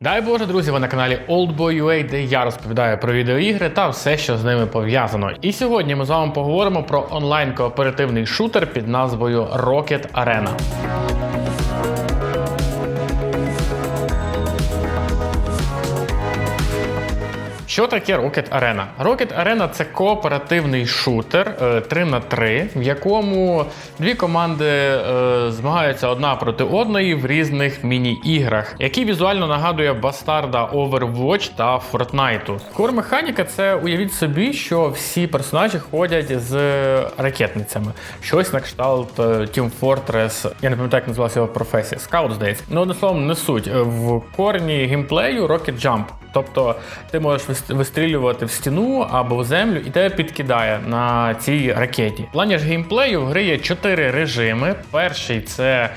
Дай Боже, друзі, ви на каналі OldBoy.ua, де я розповідаю про відеоігри та все, що з ними пов'язано. І сьогодні ми з вами поговоримо про онлайн кооперативний шутер під назвою Rocket Arena. Що таке Rocket Arena? Rocket Arena це кооперативний шутер е, 3 на 3 в якому дві команди е, змагаються одна проти одної в різних міні-іграх, який візуально нагадує бастарда Overwatch та Fortnite. Кор механіка це уявіть собі, що всі персонажі ходять з ракетницями. Щось на кшталт е, Team Fortress, я не пам'ятаю, як називалася його професія. Скаут, здається. Ну, одним словом, не суть. В корні геймплею Rocket Jump. Тобто ти можеш вистрілювати в стіну або в землю, і тебе підкидає на цій ракеті. В плані ж геймплею в гри є чотири режими. Перший це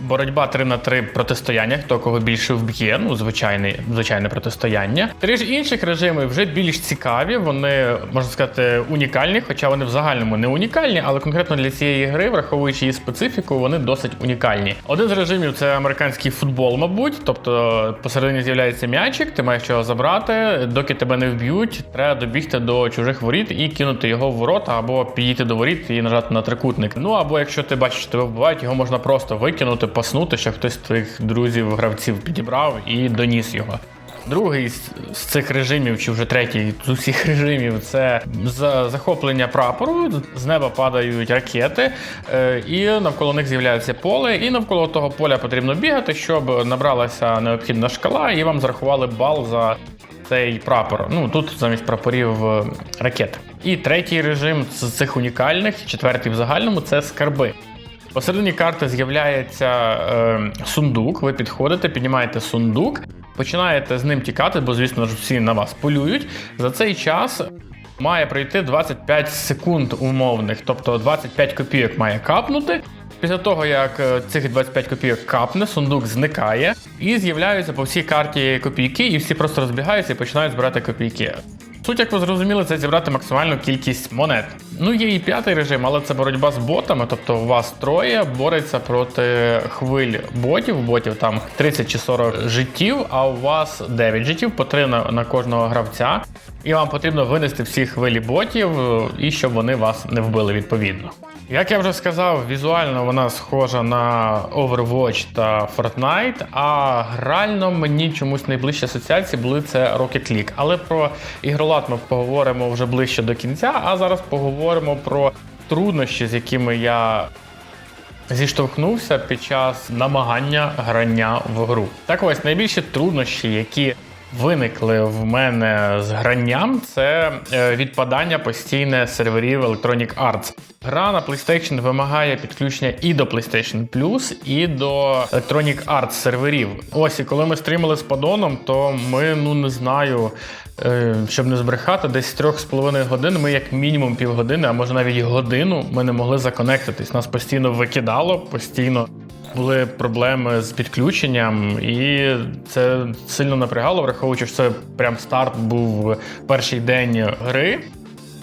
боротьба 3 на 3 протистояння, хто кого більше вб'є, ну звичайне, звичайне протистояння. Три ж інших режими вже більш цікаві, вони можна сказати унікальні, хоча вони в загальному не унікальні, але конкретно для цієї гри, враховуючи її специфіку, вони досить унікальні. Один з режимів це американський футбол, мабуть. Тобто посередині з'являється м'ячик, ти маєш його забрати, доки тебе не вб'ють, треба добігти до чужих воріт і кинути його в ворота, або підійти до воріт і нажати на трикутник. Ну або якщо ти бачиш, що тебе вбивають, його можна просто викинути, паснути, щоб хтось з твоїх друзів, гравців підібрав і доніс його. Другий з цих режимів, чи вже третій з усіх режимів, це за захоплення прапору. З неба падають ракети, е, і навколо них з'являється поле. І навколо того поля потрібно бігати, щоб набралася необхідна шкала, і вам зарахували бал за цей прапор. Ну тут замість прапорів е, ракети. І третій режим з цих унікальних, четвертий в загальному це скарби. Посередині карти з'являється е, сундук. Ви підходите, піднімаєте сундук, починаєте з ним тікати, бо, звісно ж, всі на вас полюють. За цей час має пройти 25 секунд умовних, тобто 25 копійок має капнути. Після того, як е, цих 25 копійок капне, сундук зникає і з'являються по всій карті копійки, і всі просто розбігаються і починають збирати копійки. Суть, як ви зрозуміли, це зібрати максимальну кількість монет. Ну, є і п'ятий режим, але це боротьба з ботами. Тобто у вас троє бореться проти хвиль ботів. Ботів там 30 чи 40 життів, а у вас 9 життів, по 3 на, на кожного гравця. І вам потрібно винести всі хвилі ботів, і щоб вони вас не вбили відповідно. Як я вже сказав, візуально вона схожа на Overwatch та Fortnite, а грально мені чомусь найближчі асоціації були це Rocket League. Але про ігролад ми поговоримо вже ближче до кінця, а зараз поговоримо про труднощі, з якими я зіштовхнувся під час намагання грання в гру. Так ось найбільші труднощі, які виникли в мене з гранням, це е, відпадання постійне серверів Electronic Arts. Гра на PlayStation вимагає підключення і до PlayStation Plus, і до Electronic Arts серверів. Ось і коли ми стрімили з падоном, то ми ну не знаю. е, Щоб не збрехати, десь 3,5 годин ми як мінімум півгодини, а може навіть годину, ми не могли законектитись. Нас постійно викидало, постійно були проблеми з підключенням, і це сильно напрягало, враховуючи, що це прям старт був перший день гри.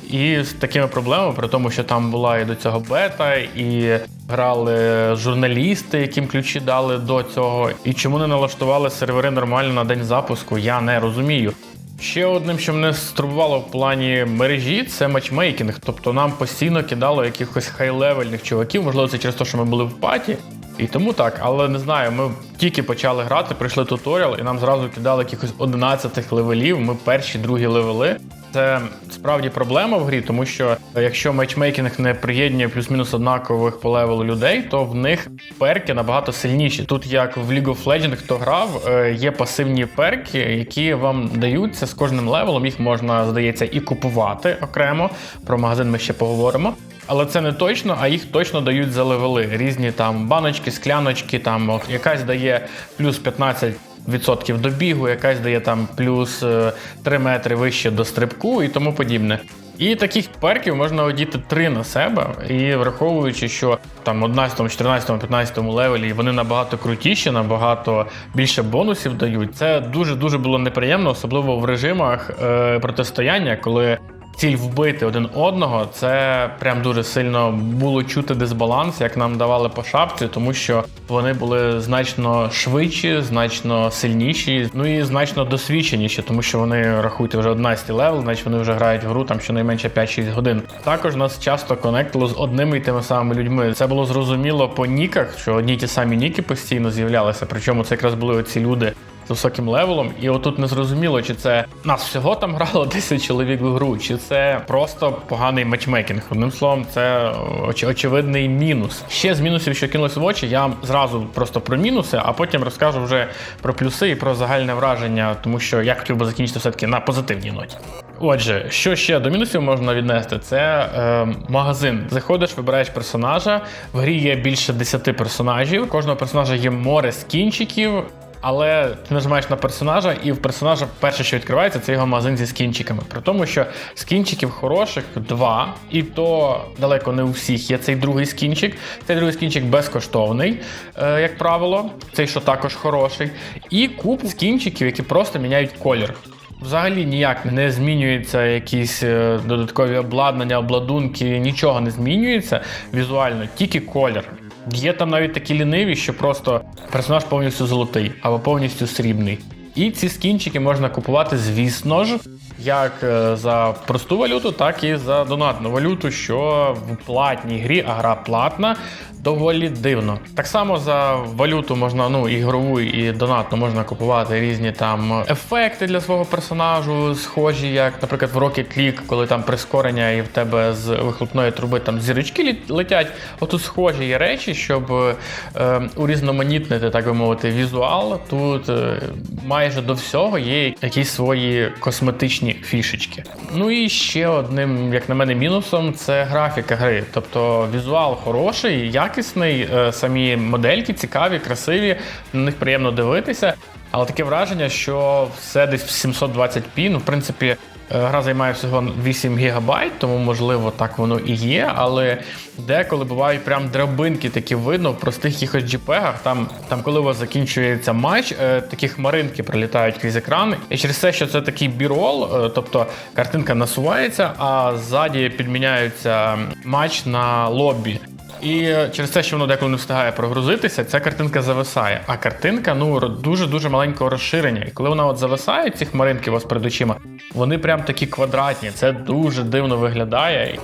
І з такими проблемами, при тому, що там була і до цього бета, і грали журналісти, яким ключі дали до цього. І чому не налаштували сервери нормально на день запуску, я не розумію. Ще одним, що мене стурбувало в плані мережі, це матчмейкінг. Тобто нам постійно кидало якихось хай-левельних чуваків, можливо, це через те, що ми були в паті. І тому так, але не знаю, ми тільки почали грати, прийшли туторіал, і нам зразу кидали якихось 11 левелів. Ми перші, другі левели. Це справді проблема в грі, тому що якщо матчмейкінг не приєднує плюс-мінус однакових по левелу людей, то в них перки набагато сильніші. Тут, як в League of Legends, хто грав, е, є пасивні перки, які вам даються з кожним левелом. Їх можна, здається, і купувати окремо. Про магазин ми ще поговоримо. Але це не точно, а їх точно дають за левели. Різні там баночки, скляночки, там якась дає плюс 15 відсотків до бігу, якась дає там плюс е, 3 метри вище до стрибку і тому подібне. І таких перків можна одіти три на себе, і враховуючи, що там в 11, 14, 15 левелі вони набагато крутіші, набагато більше бонусів дають. Це дуже дуже було неприємно, особливо в режимах е, протистояння, коли ціль вбити один одного, це прям дуже сильно було чути дисбаланс, як нам давали по шапці, тому що вони були значно швидші, значно сильніші, ну і значно досвідченіші, тому що вони рахуйте вже 11 левел, значить вони вже грають в гру там щонайменше 5-6 годин. Також нас часто конектило з одними і тими самими людьми. Це було зрозуміло по ніках, що одні й ті самі ніки постійно з'являлися. Причому це якраз були оці люди з високим левелом, і отут не зрозуміло, чи це нас всього там грало 10 чоловік в гру, чи це просто поганий матчмейкінг. Одним словом, це оч- очевидний мінус. Ще з мінусів, що кинулось в очі, я зразу просто про мінуси, а потім розкажу вже про плюси і про загальне враження, тому що я хотів би закінчити все-таки на позитивній ноті. Отже, що ще до мінусів можна віднести? Це е, магазин. Заходиш, вибираєш персонажа. В грі є більше 10 персонажів. Кожного персонажа є море скінчиків. Але ти нажимаєш на персонажа, і в персонажа перше, що відкривається, це його магазин зі скінчиками. При тому, що скінчиків хороших два, і то далеко не у всіх є цей другий скінчик. Цей другий скінчик безкоштовний, е, як правило, цей що також хороший. І купу скінчиків, які просто міняють колір. Взагалі ніяк не змінюються якісь е, додаткові обладнання, обладунки, нічого не змінюється візуально, тільки колір. Є там навіть такі ліниві, що просто персонаж повністю золотий або повністю срібний. І ці скінчики можна купувати, звісно ж, як е, за просту валюту, так і за донатну валюту, що в платній грі, а гра платна, доволі дивно. Так само за валюту можна, ну, ігрову і донатну можна купувати різні там ефекти для свого персонажу, схожі, як, наприклад, в Rocket League, коли там прискорення і в тебе з вихлопної труби там зірочки летять. Отут схожі є речі, щоб е, урізноманітнити, так би мовити, візуал. Тут е, майже до всього є якісь свої косметичні фішечки. Ну і ще одним, як на мене, мінусом це графіка гри. Тобто візуал хороший, якісний, е, самі модельки цікаві, красиві, на них приємно дивитися. Але таке враження, що все десь в 720p. Ну, в принципі, гра займає всього 8 гігабайт, тому можливо так воно і є. Але деколи бувають прям драбинки, такі видно в простих якихось джіпегах. Там, там, коли у вас закінчується матч, е, такі хмаринки прилітають крізь екран. І через те, що це такий бірол, е, тобто картинка насувається, а ззаді підміняється матч на лобі. І е, через те, що воно деколи не встигає прогрузитися, ця картинка зависає. А картинка ну дуже дуже маленького розширення. І коли вона от зависає, ці хмаринки у вас перед очима, вони прям такі квадратні. Це дуже дивно виглядає.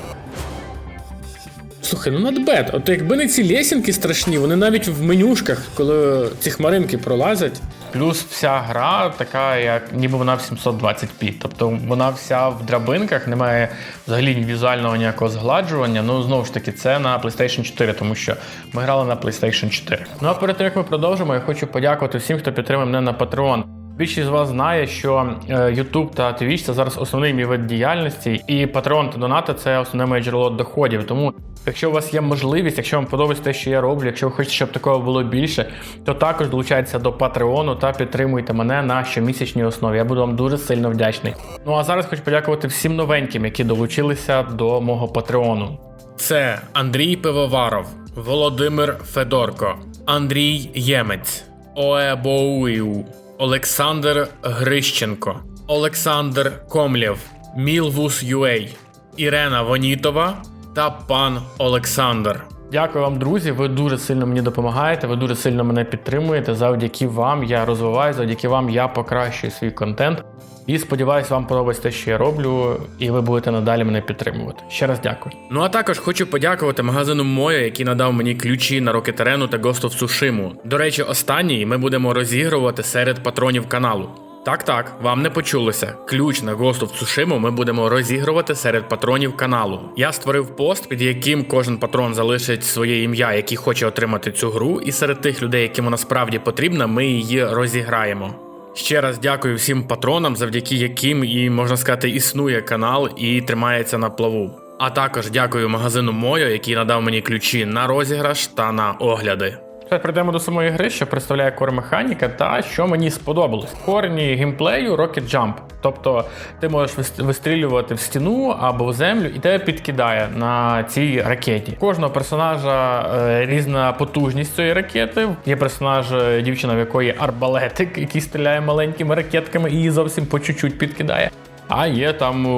Слухай, ну надбет. От якби не ці лесінки страшні, вони навіть в менюшках, коли ці хмаринки пролазять. Плюс вся гра така, як ніби вона в 720p. Тобто вона вся в драбинках, немає взагалі візуального ніякого згладжування. Ну знову ж таки, це на PlayStation 4, тому що ми грали на PlayStation 4. Ну а перед тим як ми продовжимо, я хочу подякувати всім, хто підтримує мене на Patreon. Більшість з вас знає, що е, YouTube та Twitch – це зараз основний мій вид діяльності, і Patreon та донати це основне моє джерело доходів. Тому, якщо у вас є можливість, якщо вам подобається те, що я роблю, якщо ви хочете, щоб такого було більше, то також долучайтеся до Patreon та підтримуйте мене на щомісячній основі. Я буду вам дуже сильно вдячний. Ну а зараз хочу подякувати всім новеньким, які долучилися до мого Патреону. Це Андрій Пивоваров, Володимир Федорко, Андрій Ємець, Оебоуїу, Олександр Грищенко, Олександр Комлєв, Мілвус Юей, Ірена Вонітова та пан Олександр. Дякую вам, друзі. Ви дуже сильно мені допомагаєте. Ви дуже сильно мене підтримуєте. Завдяки вам я розвиваю, завдяки вам я покращую свій контент. І сподіваюсь, вам подобається те, що я роблю, і ви будете надалі мене підтримувати. Ще раз дякую. Ну а також хочу подякувати магазину Моя, який надав мені ключі на Rocket Arena та Ghost of Tsushima. До речі, останній ми будемо розігрувати серед патронів каналу. Так, так, вам не почулося. Ключ на Ghost of Tsushima ми будемо розігрувати серед патронів каналу. Я створив пост, під яким кожен патрон залишить своє ім'я, який хоче отримати цю гру, і серед тих людей, яким вона справді потрібна, ми її розіграємо. Ще раз дякую всім патронам, завдяки яким і можна сказати існує канал і тримається на плаву. А також дякую магазину Мойо, який надав мені ключі на розіграш та на огляди. Тепер прийдемо до самої гри, що представляє кор механіка та що мені сподобалось. Корні геймплею Rocket Jump. Тобто ти можеш вистрілювати в стіну або в землю, і тебе підкидає на цій ракеті. Кожного персонажа е, різна потужність цієї ракети. Є персонаж, е, дівчина, в якої арбалетик, який стріляє маленькими ракетками і її зовсім по чуть-чуть підкидає. А є там е,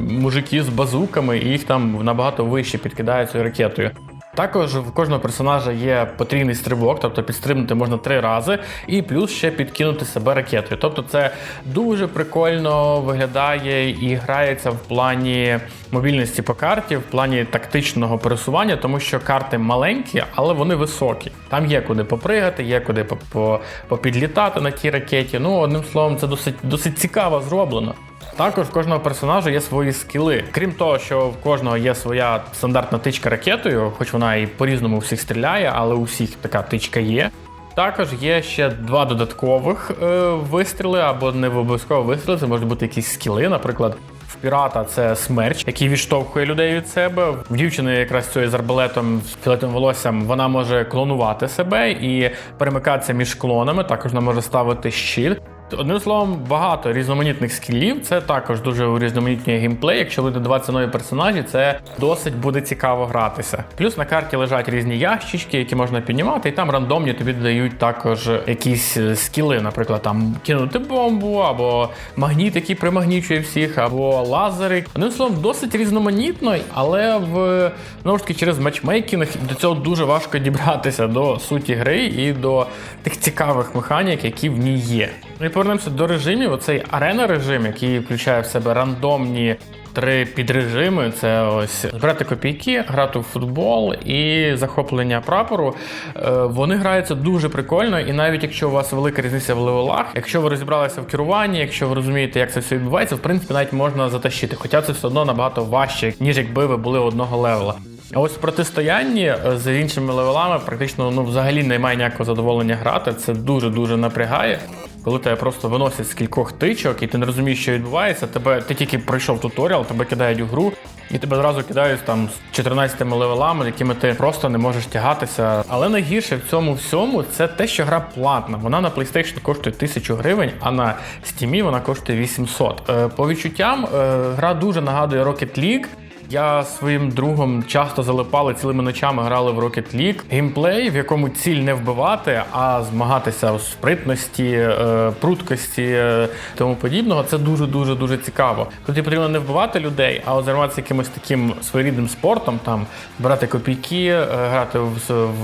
мужики з базуками, і їх там набагато вище підкидають цією ракетою. Також в кожного персонажа є потрійний стрибок, тобто підстрибнути можна три рази, і плюс ще підкинути себе ракетою. Тобто це дуже прикольно виглядає і грається в плані мобільності по карті, в плані тактичного пересування, тому що карти маленькі, але вони високі. Там є куди попригати, є куди по- по- попідлітати на тій ракеті. Ну, одним словом, це досить, досить цікаво зроблено. Також в кожного персонажа є свої скіли. Крім того, що в кожного є своя стандартна тичка ракетою, хоч вона і по-різному всіх стріляє, але у всіх така тичка є. Також є ще два додаткових е, вистріли, або не обов'язково вистріли, це можуть бути якісь скіли. Наприклад, в пірата це смерч, який відштовхує людей від себе. В дівчини, якраз цією з арбалетом з фіолетовим волоссям, вона може клонувати себе і перемикатися між клонами. Також вона може ставити щит. Одним словом, багато різноманітних скілів. Це також дуже урізноманітнює геймплей. Якщо ви додаватися нові персонажі, це досить буде цікаво гратися. Плюс на карті лежать різні ящички, які можна піднімати, і там рандомні тобі дають також якісь е, скіли, наприклад, там кинути бомбу, або магніт, який примагнічує всіх, або лазери. Одним словом, досить різноманітно, але в знову ж таки через матчмейкінг до цього дуже важко дібратися до суті гри і до тих цікавих механік, які в ній є. Ну і повернемося до режимів. Оцей арена режим, який включає в себе рандомні три підрежими: це ось збирати копійки, грати в футбол і захоплення прапору. Е, Вони граються дуже прикольно, і навіть якщо у вас велика різниця в левелах, якщо ви розібралися в керуванні, якщо ви розумієте, як це все відбувається, в принципі, навіть можна затащити. Хоча це все одно набагато важче, ніж якби ви були одного левела. А ось в протистоянні е, з іншими левелами практично ну взагалі немає ніякого задоволення грати. Це дуже дуже напрягає. Коли тебе просто виносять з кількох тичок, і ти не розумієш, що відбувається, тебе ти тільки пройшов туторіал, тебе кидають у гру, і тебе зразу кидають там з 14 левелами, якими ти просто не можеш тягатися. Але найгірше в цьому всьому це те, що гра платна. Вона на PlayStation коштує 1000 гривень, а на Steam вона коштує 800. Е, По відчуттям, е, гра дуже нагадує Rocket League. Я своїм другом часто залипали цілими ночами, грали в Rocket League. Геймплей, в якому ціль не вбивати, а змагатися у спритності, е, пруткості е, тому подібного. Це дуже дуже дуже цікаво. Тоді потрібно не вбивати людей, а займатися якимось таким своєрідним спортом, там брати копійки, е, грати в,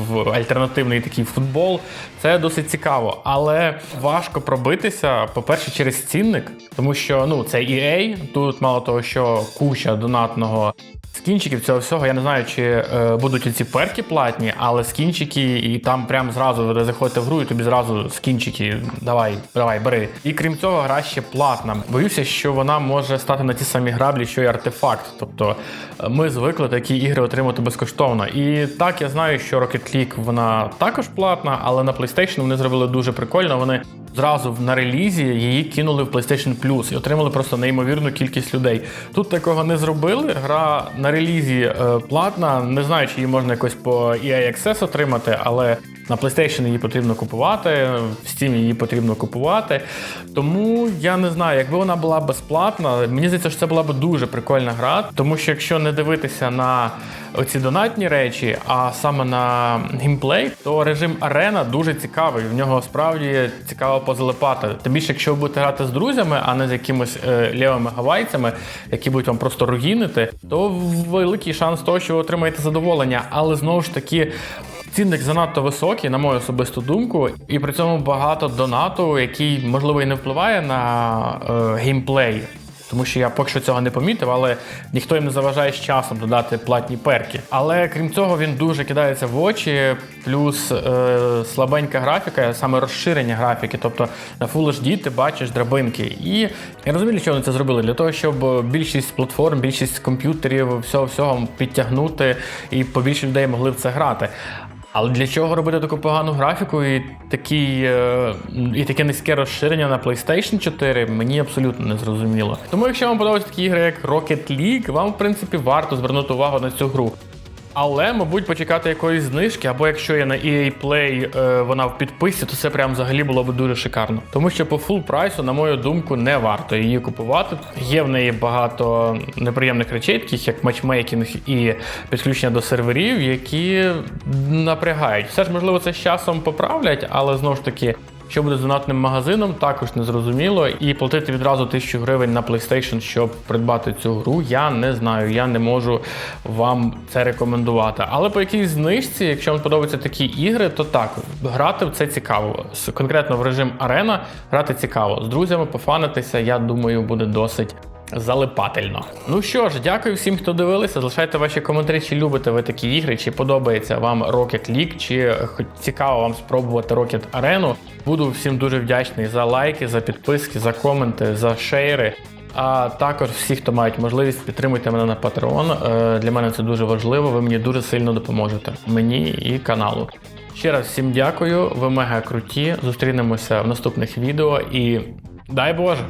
в альтернативний такий футбол. Це досить цікаво, але важко пробитися, по-перше, через цінник, тому що ну це EA, тут мало того, що куча донатного скінчиків цього всього. Я не знаю, чи е, будуть ці перки платні, але скінчики, і там прям зразу заходите в гру, і тобі зразу скінчики. Давай, давай, бери. І крім цього, гра ще платна. Боюся, що вона може стати на ті самі граблі, що й артефакт. Тобто е, ми звикли такі ігри отримати безкоштовно. І так я знаю, що Rocket League вона також платна, але на PlayStation вони зробили дуже прикольно. Вони зразу на релізі її кинули в PlayStation Plus і отримали просто неймовірну кількість людей. Тут такого не зробили. Гра на релізі е, платна. Не знаю, чи її можна якось по EA Access отримати, але на PlayStation її потрібно купувати, в Steam її потрібно купувати. Тому я не знаю, якби вона була безплатна, мені здається, що це була б дуже прикольна гра. Тому що якщо не дивитися на оці донатні речі, а саме на геймплей, то режим арена дуже цікавий. В нього справді цікаво позалипати. Тим більше, якщо ви будете грати з друзями, а не з якимись е, лівими гавайцями, які будуть вам просто руїнити, то великий шанс того, що ви отримаєте задоволення. Але знову ж таки. Цінник занадто високий, на мою особисту думку, і при цьому багато донату, який можливо і не впливає на е, геймплей. Тому що я поки що цього не помітив, але ніхто їм не заважає з часом додати платні перки. Але крім цього, він дуже кидається в очі, плюс е, слабенька графіка, саме розширення графіки. Тобто на Full HD ти бачиш драбинки. І я розумію, що вони це зробили для того, щоб більшість платформ, більшість комп'ютерів, всього всього підтягнути і побільше людей могли в це грати. Але для чого робити таку погану графіку і такі, е, і таке низьке розширення на PlayStation 4, мені абсолютно не зрозуміло. Тому, якщо вам подобаються такі ігри, як Rocket League, вам в принципі варто звернути увагу на цю гру. Але, мабуть, почекати якоїсь знижки, або якщо є на EA Play е, вона в підписці, то це прям взагалі було б дуже шикарно. Тому що по фул прайсу, на мою думку, не варто її купувати. Є в неї багато неприємних речей, таких як матчмейкінг і підключення до серверів, які напрягають. Все ж можливо це з часом поправлять, але знову ж таки. Що буде з донатним магазином, також не зрозуміло. І платити відразу 1000 гривень на PlayStation, щоб придбати цю гру, я не знаю. Я не можу вам це рекомендувати. Але по якійсь знижці, якщо вам подобаються такі ігри, то так, грати в це цікаво. Конкретно в режим арена грати цікаво. З друзями пофанитися, я думаю, буде досить. Залипательно. Ну що ж, дякую всім, хто дивилися. Залишайте ваші коментарі, чи любите ви такі ігри, чи подобається вам Rocket League, чи цікаво вам спробувати Rocket Arena. Буду всім дуже вдячний за лайки, за підписки, за коменти, за шейри. А також всі, хто мають можливість, підтримуйте мене на Patreon. Е, Для мене це дуже важливо. Ви мені дуже сильно допоможете. Мені і каналу. Ще раз всім дякую. Ви мега круті. Зустрінемося в наступних відео і дай Боже!